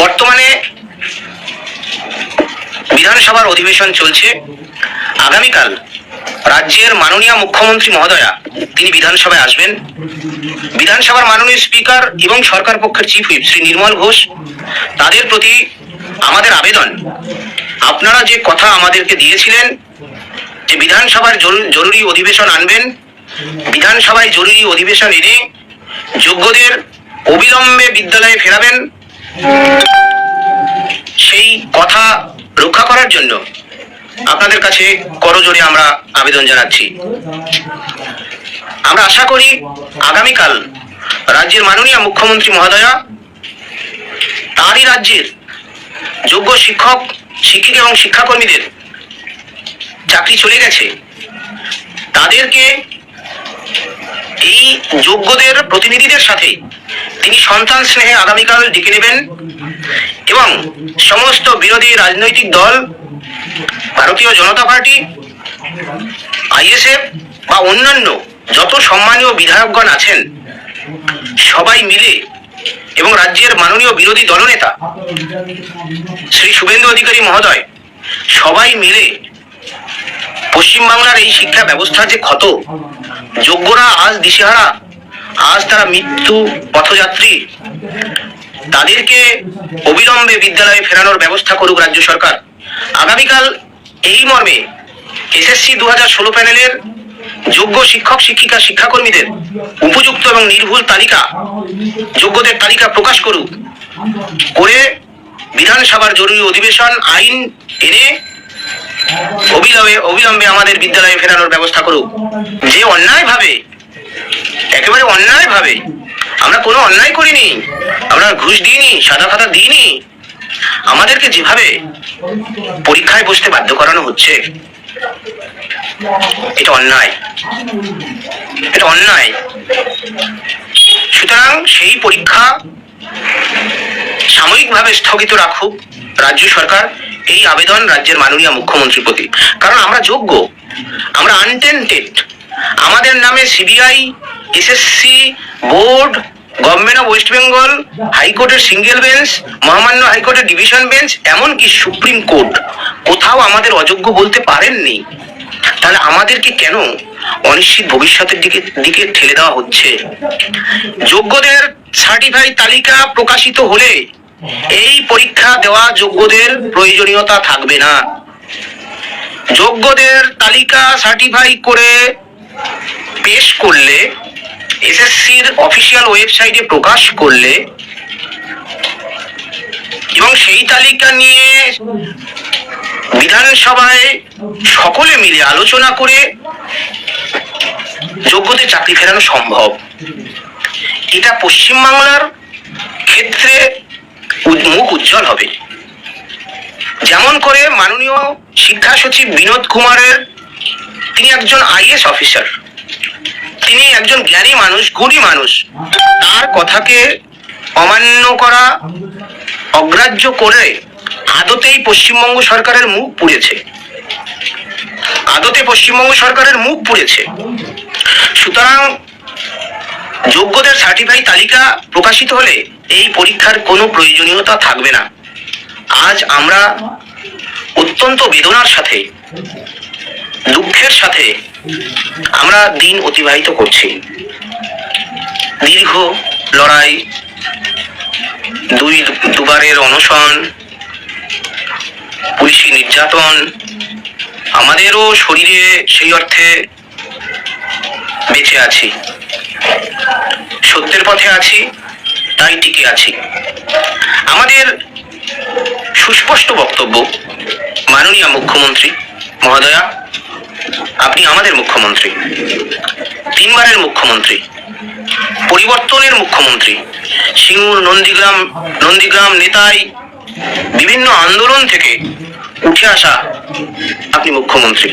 বর্তমানে বিধানসভার অধিবেশন চলছে। আগামীকাল রাজ্যের মাননীয় মুখ্যমন্ত্রী মহোদয়া তিনি বিধানসভায় আসবেন। বিধানসভার মাননীয় স্পিকার এবং সরকার পক্ষের চিফ হুইপ শ্রী নির্মল ঘোষ তাদের প্রতি আমাদের আবেদন, আপনারা যে কথা আমাদেরকে দিয়েছিলেন যে বিধানসভার জরুরি অধিবেশন আনবেন, বিধানসভায় জরুরি অধিবেশন এনে যোগ্যদের অবিলম্বে বিদ্যালয়ে ফেরাবেন সেই কথা রক্ষা করার জন্য আপনাদের কাছে করজোরে আমরা আবেদন জানাচ্ছি। আমরা আশা করি আগামীকাল রাজ্যের মাননীয় মুখ্যমন্ত্রী মহোদয়া তারই রাজ্যের যোগ্য শিক্ষক, শিক্ষিকা এবং শিক্ষাকর্মীদের চাকরি চলে গেছে। তাদেরকে এই যোগ্যদের প্রতিনিধিদের সাথে তিনি সন্তান স্নেহে আগামীকাল ডেকে নেবেন এবং সমস্ত বিরোধী রাজনৈতিক দল, ভারতীয় জনতা পার্টি, আইএসএফ বা অন্যান্য যত সম্মানীয় বিধায়কগণ আছেন, সবাই মিলে এবং রাজ্যের মাননীয় বিরোধী দলনেতা শ্রী শুভেন্দু অধিকারী মহোদয় সবাই মিলে পশ্চিমবাংলার এই শিক্ষা ব্যবস্থার যে ক্ষত যোগ্যরা আজ দিশেহারা। আজ তারা মৃত্যু পথযাত্রী। তাদেরকে অবিলম্বে বিদ্যালয়ে ফেরানোর ব্যবস্থা করুক রাজ্য সরকার। আগামীকাল এই মর্মে এসএসসি দু হাজার ষোলো প্যানেলের যোগ্য শিক্ষক, শিক্ষিকা, শিক্ষাকর্মীদের উপযুক্ত এবং নির্ভুল তালিকা, যোগ্যদের তালিকা প্রকাশ করুক। করে বিধানসভার জরুরি অধিবেশন আইন এনে অবিলম্বে অবিলম্বে আমাদের বিদ্যালয়ে ফেরানোর ব্যবস্থা করুক। যে অন্যায় ভাবে একেবারে অন্যায় ভাবে আমরা কোনো অন্যায় করিনি, আমরা ঘুষ দিইনি, সাদা খাতা দিইনি, আমাদেরকে যেভাবে পরীক্ষায় বসতে বাধ্য করানো হচ্ছে, এটা অন্যায়। এটা অন্যায়। সুতরাং সেই পরীক্ষা সাময়িকভাবে স্থগিত রাখুক রাজ্য সরকার এই আবেদন রাজ্যের মাননীয় মুখ্যমন্ত্রীর প্রতি। কারণ আমরা যোগ্য, আমরা আনটেন্টেড আমাদের নামে CBI SSC board government of West Bengal হাইকোর্টের সিঙ্গেল বেঞ্চ মহামান্য হাইকোর্টের ডিভিশন বেঞ্চ এমনকি সুপ্রিম কোর্ট কোথাও আমাদের অযোগ্য বলতে পারেননি। তাহলে আমাদেরকে কেন অনিশ্চিত ভবিষ্যতের দিকে দিকে ঠেলে দেওয়া হচ্ছে? যোগ্যদের সার্টিফাই তালিকা প্রকাশিত হলে এই পরীক্ষা দেওয়া যোগ্যদের প্রয়োজনীয়তা থাকবে না। যোগ্যদের তালিকা সার্টিফাই করে পেশ করলে, এসএসসির অফিসিয়াল ওয়েবসাইটে প্রকাশ করলে, এবং সেই তালিকা নিয়ে বিধানসভায় সকলে মিলে আলোচনা করে যোগ্যদের চাকরি ফেরানো সম্ভব। এটা পশ্চিমবাংলার ক্ষেত্রে মুখ উজ্জ্বল হবে। যেমন করে মাননীয় শিক্ষা সচিব বিনোদ কুমারের, তিনি একজন আইএস অফিসার। তিনি একজন জ্ঞানী মানুষ, গুণী মানুষ। তার কথাকে অমান্য করা, অগ্রাহ্য করে আদতেই পশ্চিমবঙ্গ সরকারের মুখ পুড়েছে। আদতে পশ্চিমবঙ্গ সরকারের মুখ পুড়েছে। সুতরাং যোগ্যদের সার্টিফাই তালিকা প্রকাশিত হলে এই পরীক্ষার কোনো প্রয়োজনীয়তা থাকবে না। আজ আমরা অত্যন্ত বেদনার সাথে, দুঃখের সাথে আমরা দিন অতিবাহিত করছি। দীর্ঘ লড়াই, দুই দুবারের অনশন, পুলিশি নির্যাতন, আমাদেরও শরীরে সেই অর্থে বেঁচে আছি। সত্যের পথে আছি। তাই টিকে আছি। আমাদের সুস্পষ্ট বক্তব্য, মাননীয় মুখ্যমন্ত্রী মহোদয়া, আপনি আমাদের মুখ্যমন্ত্রী, তিনবারের মুখ্যমন্ত্রী, পরিবর্তনের মুখ্যমন্ত্রী, সিঙ্গুর, নন্দীগ্রাম নন্দীগ্রাম নেতাই বিভিন্ন আন্দোলন থেকে উঠে আসা আপনি মুখ্যমন্ত্রী।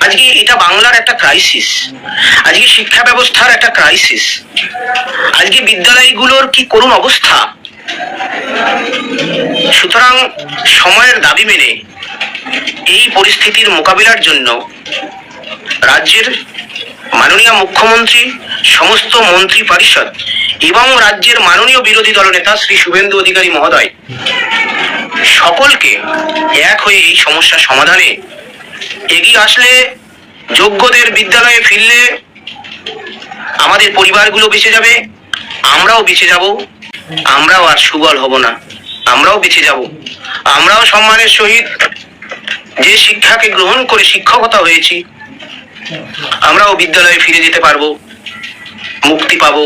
আজকে এটা বাংলার একটা ক্রাইসিস আজকে শিক্ষা ব্যবস্থার একটা ক্রাইসিস আজকে বিদ্যালয়গুলোর কি করুণ অবস্থা? সুতরাং সময়ের দাবি মেনে এই পরিস্থিতির মোকাবিলার জন্য রাজ্যের মাননীয় মুখ্যমন্ত্রী, সমস্ত মন্ত্রী পরিষদ এবং রাজ্যের মাননীয় বিরোধী দলনেতা শ্রী শুভেন্দু অধিকারী মহোদয় সকলকে এক হয়ে এই সমস্যার সমাধানে এগিয়ে আসলে যোগ্যদের বিদ্যালয়ে ফিরলে আমাদের পরিবারগুলো বেঁচে যাবে, আমরাও বেঁচে যাব, আমরাও আর সুবল হব না, আমরাও বেঁচে যাব। আমরাও সম্মানের সহিত যে শিক্ষাকে গ্রহণ করে শিক্ষকতা হয়েছি, আমরাও বিদ্যালয়ে ফিরে যেতে পারব, মুক্তি পাবো।